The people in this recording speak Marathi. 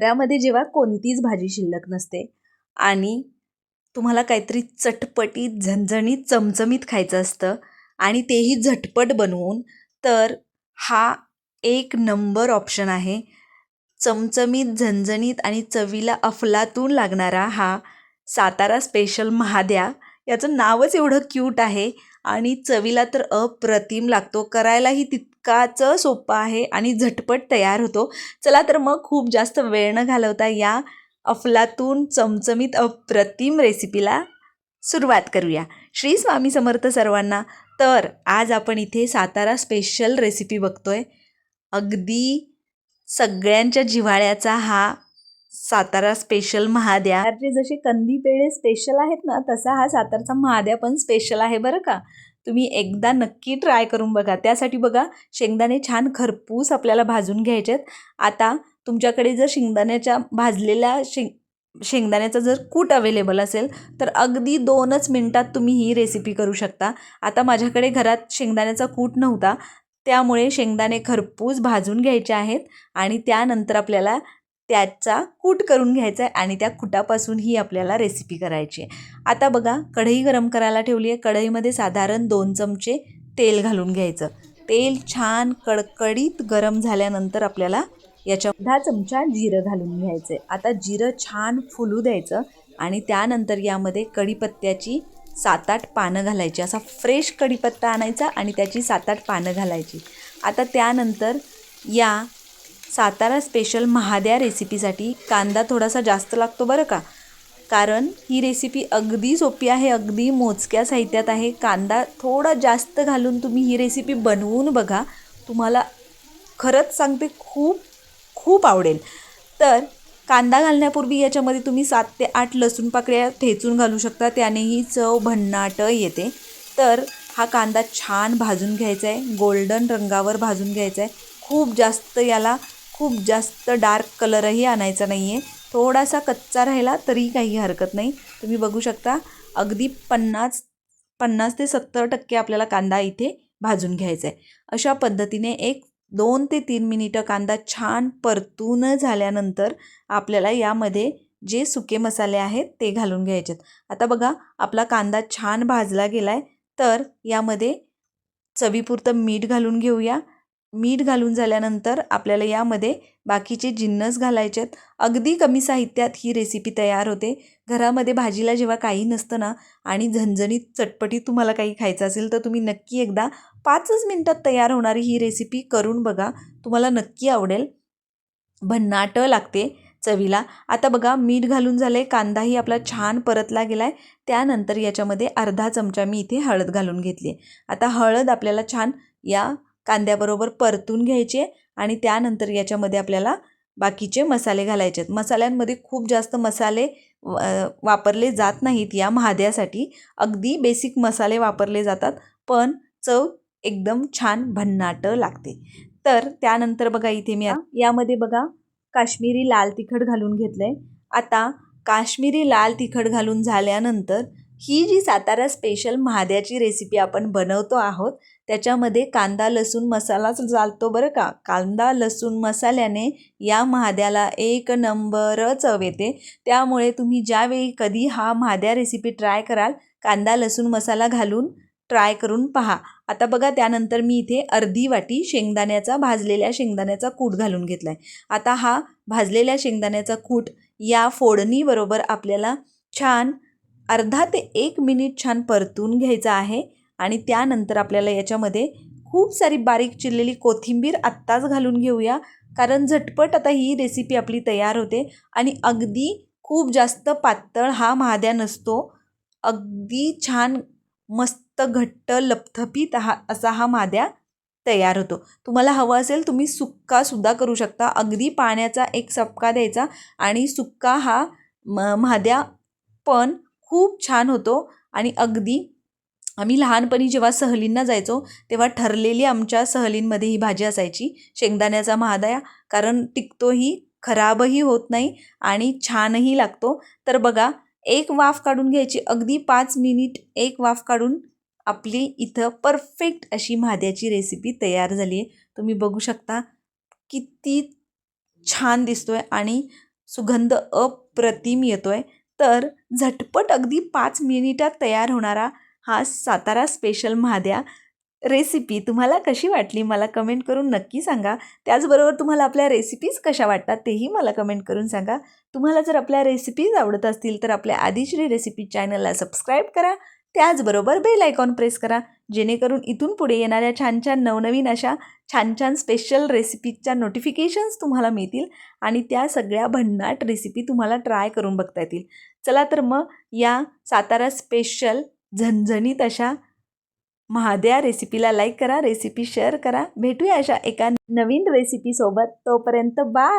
त्यामध्ये जेव्हा कोणतीच भाजी शिल्लक नसते आणि तुम्हाला काहीतरी चटपटीत झणझणीत चमचमीत खायचं असतं आणि तेही झटपट बनवून तर हा एक नंबर ऑप्शन आहे. चमचमीत झणझणीत आणि चवीला अफलातून लागणारा हा सातारा स्पेशल महाद्या. याचं नावच एवढं क्यूट आहे. आणि चवीला तर अप्रतिम लागतो. करायलाही तितकाच सोपा आहे आणि झटपट तयार होतो. चला तर मग खूप जास्त वेळ न घालवता या अफलातून चमचमीत अप्रतिम रेसिपीला सुरुवात करूया. श्री स्वामी समर्थ सर्वांना तर आज आपण इथे सातारा स्पेशल रेसिपी बघतोय. अगदी सगळ्यांच्या जिव्हाळ्याचा हा सातारा स्पेशल महाद्या. जे जसे कंदी पेढे स्पेशल आहेत ना तसा हा सातारचा महाद्या पण स्पेशल आहे बरं का. तुम्ही एकदा नक्की ट्राय करून बघा. त्यासाठी बघा शेंगदाणे छान खरपूस आपल्याला भाजून घ्यायचे आहेत. आता तुमच्याकडे जर शेंगदाण्याच्या भाजलेल्या शेंग शेंगदाण्याचा जर कूट अवेलेबल असेल तर अगदी दोनच मिनटात तुम्ही ही रेसिपी करू शकता. आता माझ्याकडे घरात शेंगदाण्याचा कूट नव्हता. त्यामुळे शेंगदाणे खरपूस भाजून घ्यायचे आहेत आणि त्यानंतर आपल्याला त्याचा कूट करून घ्यायचा आहे आणि त्या कुटापासून ही आपल्याला रेसिपी करायची आहे. आता बघा कढई गरम करायला ठेवली आहे. कढईमध्ये साधारण दोन चमचे तेल घालून घ्यायचं. तेल छान कडकडीत गरम झाल्यानंतर आपल्याला याच्या दहा चमचा जिरं घालून घ्यायचं आहे. आता जिरं छान फुलू द्यायचं आणि त्यानंतर यामध्ये कढीपत्त्याची सात आठ पानं घालायची. असा फ्रेश कढीपत्ता आणायचा आणि त्याची सात आठ पानं घालायची. आता त्यानंतर या सातारा स्पेशल महाद्या रेसिपीसाठी कांदा थोडासा जास्त लागतो बरं का? कारण ही रेसिपी अगदी सोपी आहे अगदी मोजक्या साहित्यात आहे. कांदा थोडा जास्त घालून तुम्ही ही रेसिपी बनवून बघा. तुम्हाला खरंच सांगते खूप खूप आवडेल. तर कांदा घालण्यापूर्वी याच्यामध्ये तुम्ही सात ते आठ लसूण पाकळ्या ठेचून घालू शकता. त्यानेही चव भन्नाट येते. तर हा कांदा छान भाजून घ्यायचा आहे. गोल्डन रंगावर भाजून घ्यायचा आहे. खूप जास्त याला खूप जास्त डार्क कलरही आणायचा नाही आहे थोडासा कच्चा राहिला तरी काही हरकत नाही. तुम्ही बघू शकता अगदी पन्नास पन्नास ते सत्तर टक्के आपल्याला कांदा इथे भाजून घ्यायचा आहे अशा पद्धतीने एक दोन ते तीन मिनिटं कांदा छान परतून झाल्यानंतर आपल्याला यामध्ये जे सुके मसाले आहेत ते घालून घ्यायचेत. आता बघा आपला कांदा छान भाजला गेला आहे तर यामध्ये चवीपुरतं मीठ घालून घेऊया. मीठ घालून झाल्यानंतर आपल्याला यामध्ये बाकीचे जिन्नस घालायचे आहेत. अगदी कमी साहित्यात ही रेसिपी तयार होते. घरामध्ये भाजीला जेव्हा काही नसतं ना आणि झणझणीत चटपटीत तुम्हाला काही खायचं असेल तर तुम्ही नक्की एकदा पाचच मिनटात तयार होणारी ही रेसिपी करून बघा. तुम्हाला नक्की आवडेल. भन्नाट लागते चवीला. आता बघा मीठ घालून झालं आहे कांदाही आपला छान परतला गेला आहे त्यानंतर याच्यामध्ये अर्धा चमचा मी इथे हळद घालून घेतली आहे. आता हळद आपल्याला छान या कांद्याबरोबर परतून घ्यायचे आणि त्यानंतर याच्यामध्ये आपल्याला बाकीचे मसाले घालायचे आहेत मसाल्यांमध्ये खूप जास्त मसाले वापरले जात नाहीत या महाद्यासाठी. अगदी बेसिक मसाले वापरले जातात पण चव एकदम छान भन्नाट लागते. तर त्यानंतर बघा इथे मी यामध्ये बघा काश्मीरी लाल तिखट घालून घेतलं आहे आता काश्मीरी लाल तिखट घालून झाल्यानंतर ही जी सातारा स्पेशल महाद्याची रेसिपी आपण बनवतो आहोत त्याच्यामध्ये कांदा लसूण मसालाच चालतो बरं का? कांदा लसूण मसाल्याने या महाद्याला एक नंबर चव येते. त्यामुळे तुम्ही ज्यावेळी कधी हा महाद्या रेसिपी ट्राय कराल कांदा लसूण मसाला घालून ट्राय करून पहा. आता बघा त्यानंतर मी इथे अर्धी वाटी शेंगदाण्याचा भाजलेल्या शेंगदाण्याचा कूट घालून घेतला आहे आता हा भाजलेल्या शेंगदाण्याचा कूट या फोडणीबरोबर आपल्याला छान अर्धा ते एक मिनिट छान परतून घ्यायचा आहे आणि त्यानंतर आपल्याला याच्यामध्ये खूप सारी बारीक चिरलेली कोथिंबीर आत्ताच घालून घेऊया. कारण झटपट आता ही रेसिपी आपली तयार होते आणि अगदी खूप जास्त पातळ हा महाद्या नसतो. अगदी छान मस्त घट्ट लपथपीत हा असा हा माद्या तयार होतो. तुम्हाला हवं असेल तुम्ही सुक्कासुद्धा करू शकता. अगदी पाण्याचा एक सपका द्यायचा आणि सुक्का हा म महाद्या पण खूप छान होतो. आणि अगदी आम्ही लहानपणी जेव्हा सहलींना जायचो तेव्हा ठरलेली आमच्या सहलींमध्ये ही भाजी असायची शेंगदाण्याचा महादया. कारण टिकतोही खराबही होत नाही आणि छानही लागतो. तर बघा एक वाफ काढून घ्यायची अगदी पाच मिनिट एक वाफ काढून आपली इथं परफेक्ट अशी महाद्याची रेसिपी तयार झाली आहे. तुम्ही बघू शकता किती छान दिसतो आहे आणि सुगंध अप्रतिम येतो आहे तर झटपट अगदी पाच मिनिटात तयार होणारा हा सातारा स्पेशल महाद्या रेसिपी तुम्हाला कशी वाटली? मला कमेंट करून नक्की सांगा. त्याचबरोबर तुम्हाला आपल्या रेसिपीज कशा वाटतात तेही मला कमेंट करून सांगा. तुम्हाला जर आपल्या रेसिपीज आवडत असतील तर आपल्या आदिश्री रेसिपी चॅनलला सबस्क्राईब करा. त्याचबरोबर बेल आयकॉन प्रेस करा. जेणेकरून इथून पुढे येणाऱ्या छान छान नवनवीन अशा छान छान स्पेशल रेसिपीजच्या नोटिफिकेशन्स तुम्हाला मिळतील आणि त्या सगळ्या भन्नाट रेसिपी तुम्हाला ट्राय करून बघता येतील. चला तर मग या सातारा स्पेशल झणझणीत अशा महाद्या रेसिपीला लाईक करा रेसिपी शेअर करा. भेटूया अशा एका नवीन रेसिपीसोबत तोपर्यंत बाय